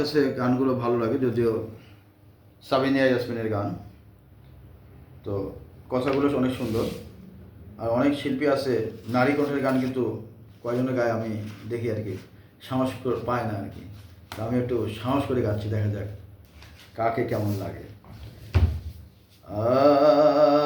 কাছে গানগুলো ভালো লাগে, যদিও সাবিনিয়া ইয়াসমিনের গান। তো কথাগুলো অনেক সুন্দর। আর অনেক শিল্পী আছে, নারী কণ্ঠের গান কিন্তু কয়জনের গায়ে আমি দেখি আর কি, সাহস পায় না আর কি। আমি একটু সাহস করে গাচ্ছি, দেখা যাক কাকে কেমন লাগে। তোমারি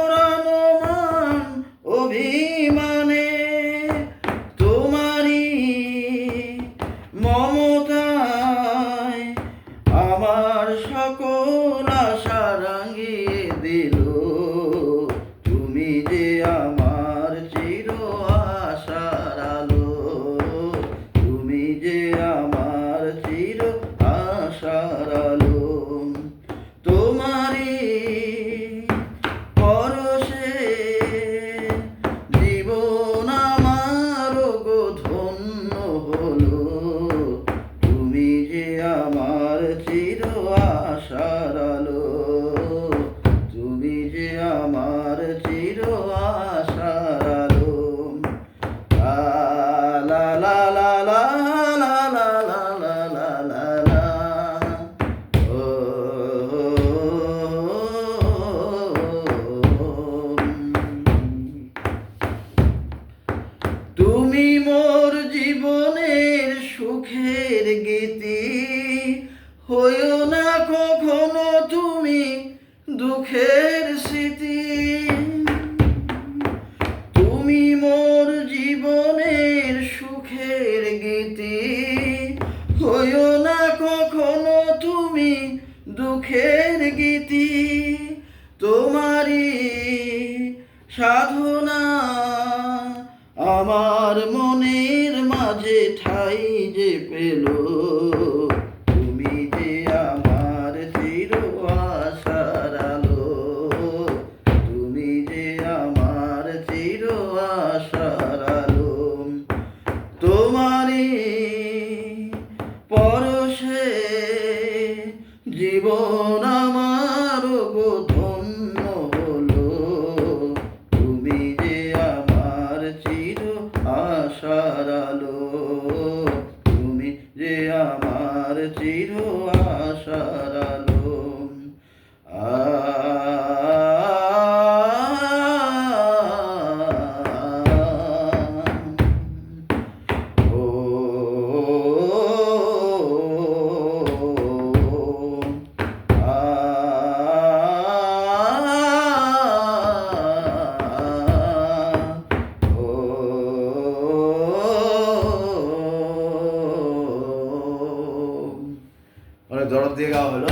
আমার সকল আশা আলো তুমি যে আমার চির আশার আলো। লা লা লা দুঃখের স্মৃতি। তুমি মোর জীবনের সুখের গীতি। হইও না কখনো তুমি দুঃখের গীতি। তোমারই সাধনা আমার মনের মাঝে ঠাই যে পেল। falei দরদ দিয়ে গাওয়া হলো।